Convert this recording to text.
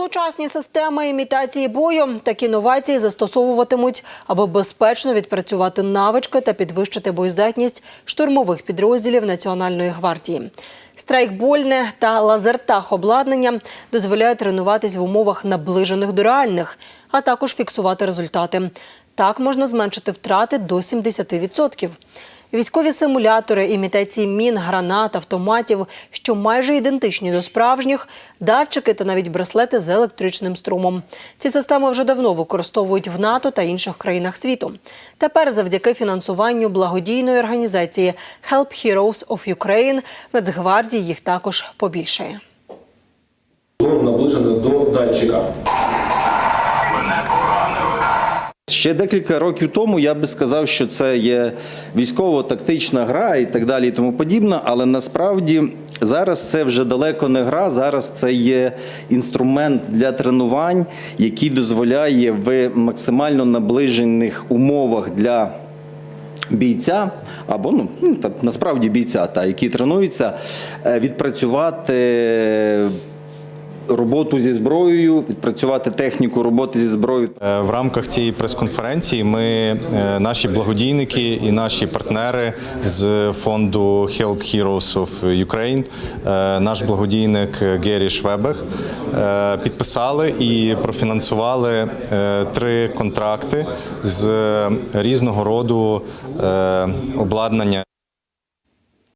Сучасні системи імітації бою такі новації застосовуватимуть, аби безпечно відпрацювати навички та підвищити боєздатність штурмових підрозділів Національної гвардії. Страйкбольне та лазертаг обладнання дозволяє тренуватись в умовах наближених до реальних, а також фіксувати результати. Так можна зменшити втрати до 70%. Військові симулятори, імітації мін, гранат, автоматів, що майже ідентичні до справжніх, датчики та навіть браслети з електричним струмом. Ці системи вже давно використовують в НАТО та інших країнах світу. Тепер, завдяки фінансуванню благодійної організації Help Heroes of Ukraine, Нацгвардії їх також побільшає. Зон наближений до датчика. Ще декілька років тому я би сказав, що це є військово-тактична гра і так далі, і тому подібне. Але насправді зараз це вже далеко не гра. Зараз це є інструмент для тренувань, який дозволяє в максимально наближених умовах для бійця або ну, ну так, насправді бійця, та які тренуються, е, відпрацювати. Роботу зі зброєю, відпрацювати техніку роботи зі зброєю. Е, В рамках цієї прес-конференції ми, е, наші благодійники і наші партнери з фонду Help Heroes of Ukraine, е, наш благодійник Гері Швебех, підписали і профінансували три контракти з різного роду обладнання.